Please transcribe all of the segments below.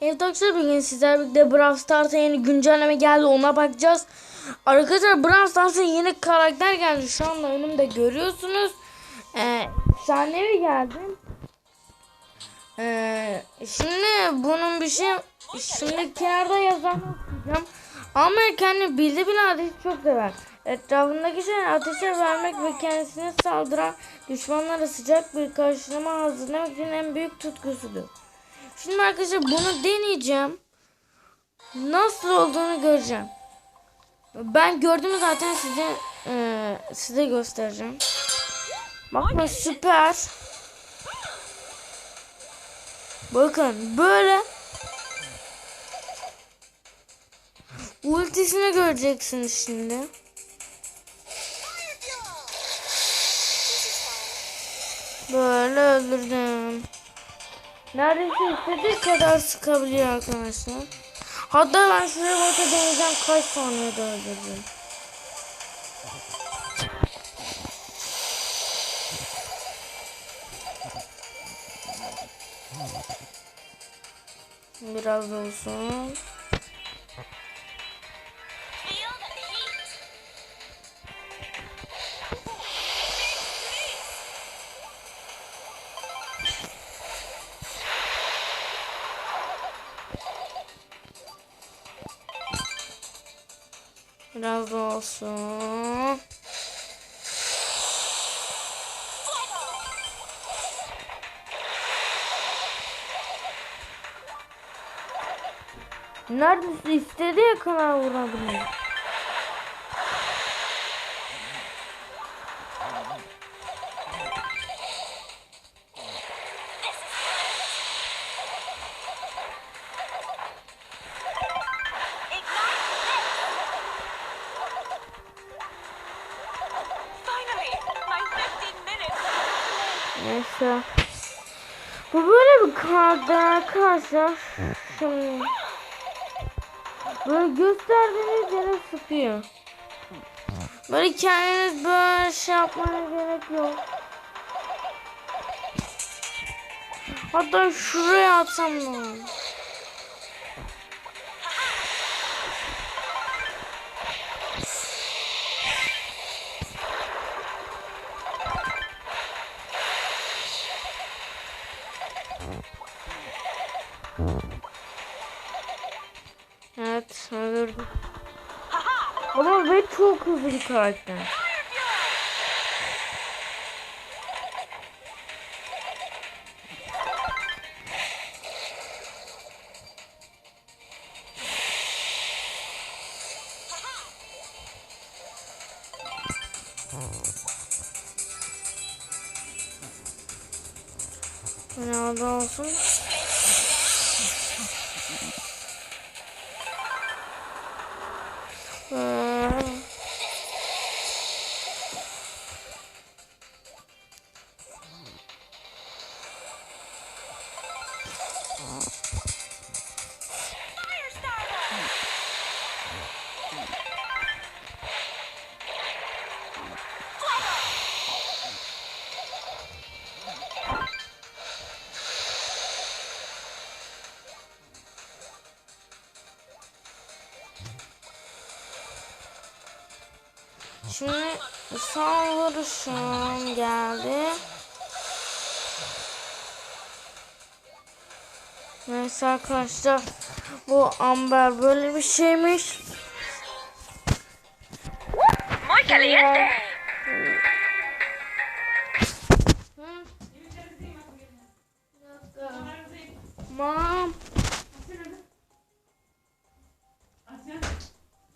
Evet arkadaşlar bugün sizlerle birlikte Brawl Stars'a yeni güncelleme geldi ona bakacağız. Arkadaşlar Brawl Stars'a yeni karakter geldi şu anda önümde görüyorsunuz. Ee, efsanevi geldi. Ee, şimdi bunun bir şey şimdi kenarda yazan okuyacağım. Ama kendi bildi bile ateşi çok sever. Etrafındaki şey ateşe vermek ve kendisine saldıran düşmanlara sıcak bir karşılama hazırlamak için en büyük tutkusudur. Şimdi arkadaşlar bunu deneyeceğim. Nasıl olduğunu göreceğim. Ben gördüm zaten size e, size göstereceğim. Bakın süper. Bakın böyle ultisini göreceksiniz şimdi. Böyle öldürdüm. Neredeyse istediği kadar sıkabiliyor arkadaşlar. Hatta ben şuraya bota deneyeceğim kaç saniyede öldürdüm. Biraz da olsun. Olsun. Neredeyse istediği kadar vurabilir. Neyse. Bu böyle bir karakter arkadaşlar. Şimdi böyle gösterdiğiniz yere sıkıyor. Böyle kendiniz böyle şey yapmaya gerek yok. Hatta şuraya atsam olur? Karakter. Ne olsun? Şimdi son vuruşum geldi. Neyse arkadaşlar bu amber böyle bir şeymiş. Muy caliente. Mam.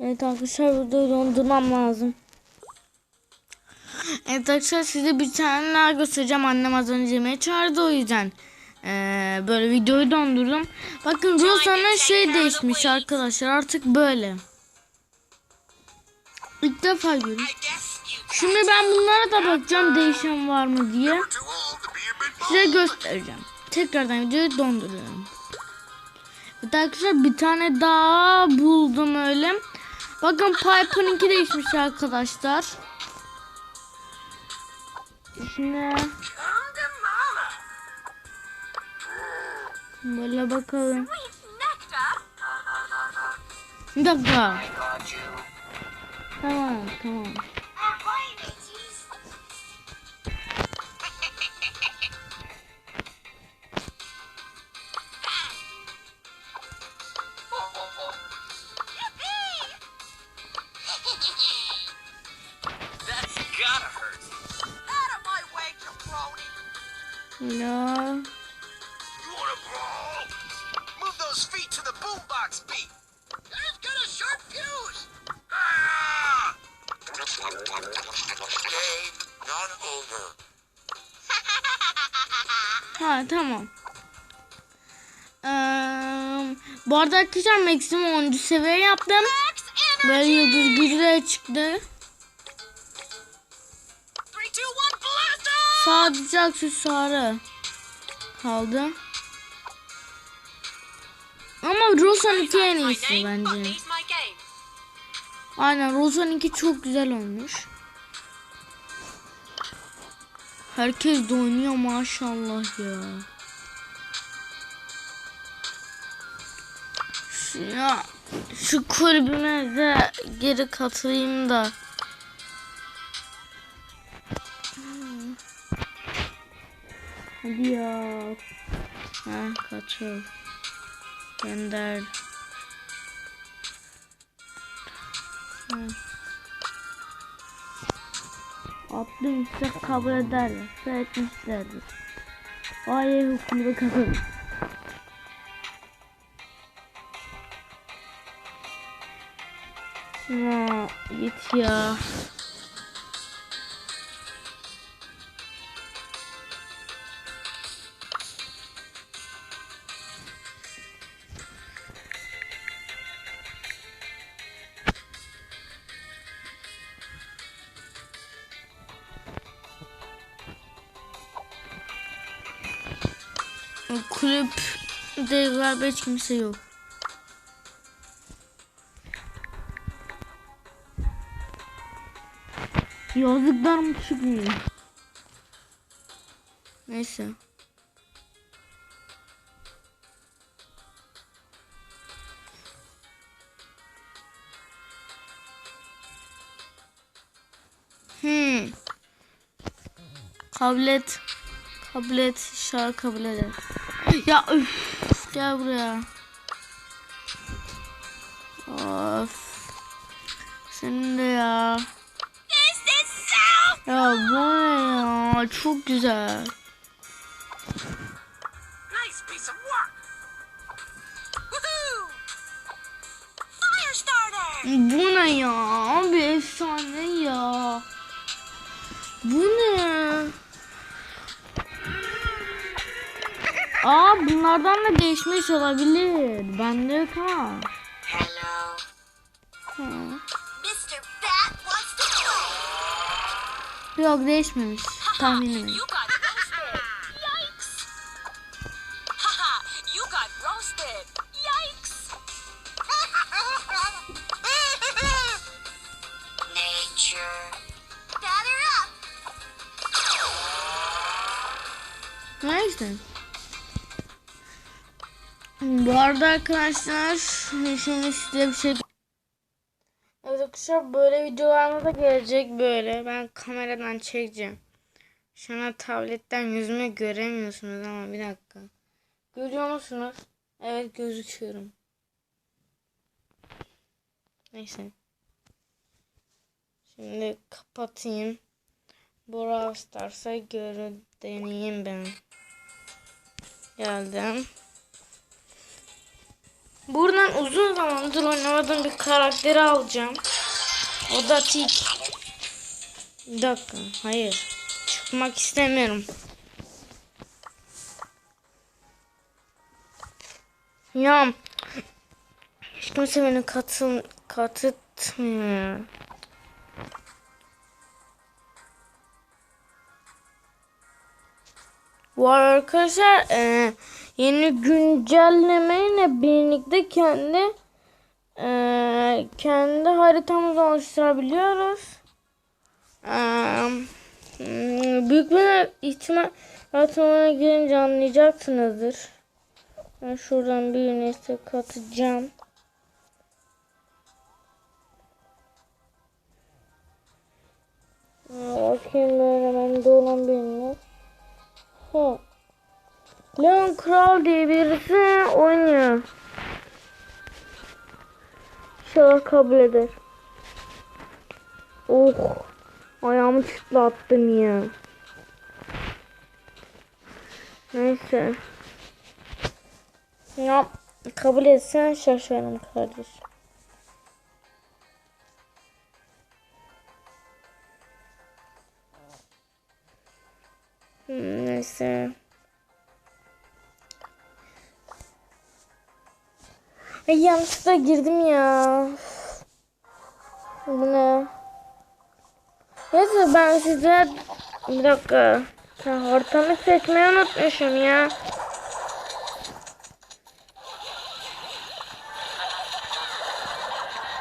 Evet arkadaşlar videoyu dondurmam lazım. Evet arkadaşlar size bir tane daha göstereceğim. Annem az önce yemeğe çağırdı o yüzden. eee, böyle videoyu dondurdum. Bakın Rosa'nın şey değişmiş arkadaşlar artık böyle. İlk defa görüyorum. Şimdi ben bunlara da bakacağım değişen var mı diye. Size göstereceğim. Tekrardan videoyu donduruyorum. Evet arkadaşlar bir tane daha buldum öyle. Bakın Piper'ınki değişmiş arkadaşlar. Şimdi böyle bakalım. Bir dakika. Tamam tamam. Over. Ha tamam. Eee, bu arada arkadaşlar maksimum 10. seviye yaptım. Böyle yıldız gücüyle çıktı. Sadece aksesuarı kaldı. Ama Rosan 2 en iyisi bence. Aynen Rosan 2 çok güzel olmuş. Herkes de oynuyor maşallah ya. Şu, ya, şu kulübüme de geri katılayım da. Ya. Ha katıl. Gönder. Attım size kabul ederler. Size etmişlerdir. Ay hukumu katıl. Ya git ya. O kulüpte galiba hiç kimse yok. Yazdıklar mı çıkmıyor? Neyse. Hmm. Kabul et. Kabul et. Şarkı kabul eder. Ya üf. Gel buraya. Of. De ya. Ya bu ne ya? Çok güzel. Bu ne ya? Abi efsane ya. Aa bunlardan da değişmiş olabilir. Bende yok ha. Hello. Play. Yok değişmemiş. Tahminim. Arada arkadaşlar şimdi size bir şey Evet arkadaşlar böyle videolarımız da gelecek böyle. Ben kameradan çekeceğim. Şu an tabletten yüzümü göremiyorsunuz ama bir dakika. Görüyor musunuz? Evet gözüküyorum. Neyse. Şimdi kapatayım. Brawl Stars'a göre deneyeyim ben. Geldim. Buradan uzun zamandır oynamadığım bir karakteri alacağım. O da Tik. Bir dakika. Hayır. Çıkmak istemiyorum. Ya. Hiç kimse beni katıl katıtmıyor. Bu arkadaşlar e, yeni güncellemeyle birlikte kendi e, kendi haritamızı oluşturabiliyoruz. E, hmm, büyük bir ihtimal haritamına girince anlayacaksınızdır. Ben şuradan bir neyse katacağım. Kral diye birisi oynuyor. İnşallah kabul eder. Oh. Ayağımı çıtlattım ya. Neyse. Ya kabul etsen şaşarım kardeş. Hmm, Neyse. Ay yanlışlıkla girdim ya. Bu ne? Neyse ben size bir dakika. Ya, ortamı seçmeyi unutmuşum ya.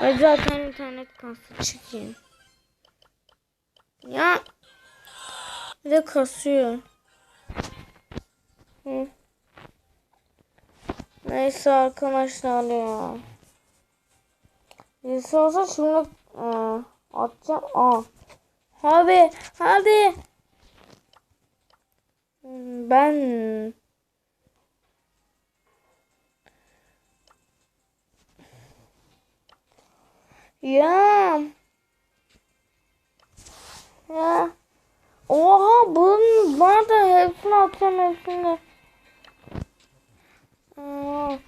Ay zaten internet kastı çıkayım. Ya. Bir de kasıyor. Hı. Neyse arkadaşlar ya. Birisi olsa şimdi e, atacağım. Aa. Abi. Hmm, Ben ya ya oha bunun bana da hepsini atacağım hepsini. Aa,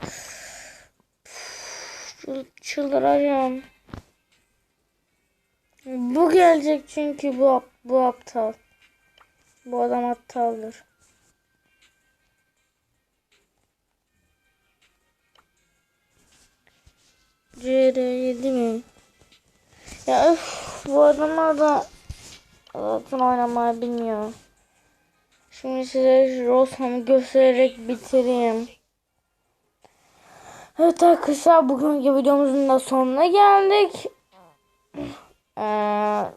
çıl- Çıldıracağım. Bu gelecek çünkü bu bu aptal. Bu adam aptaldır. CR7 mi? Ya öf bu adamlar da zaten oynamayı bilmiyor. Şimdi size Rosham'ı göstererek bitireyim. Evet arkadaşlar bugünkü videomuzun da sonuna geldik. Ee,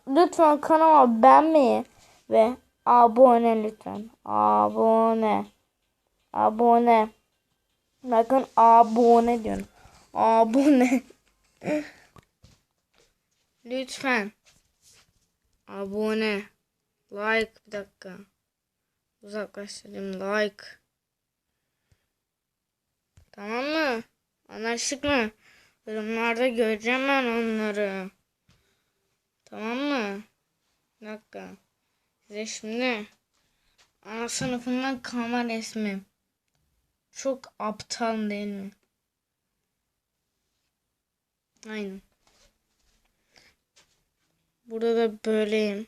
lütfen kanala beğenmeyi ve abone lütfen. Abone. Abone. Bakın abone diyorum. Abone. lütfen. Abone. Like bir dakika. Uzaklaştırayım like. Tamam mı? Anlaştık mı? Yorumlarda göreceğim ben onları. Tamam mı? Bir dakika. Size şimdi ana sınıfından kalma resmim. Çok aptal değil mi? Aynen. Burada da böyleyim.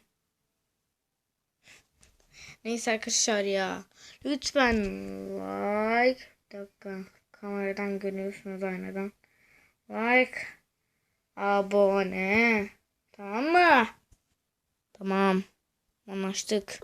Neyse arkadaşlar ya. Lütfen like. Bir dakika. Kameradan görüyorsunuz aynadan. Like. Abone. Tamam mı? Tamam. Anlaştık.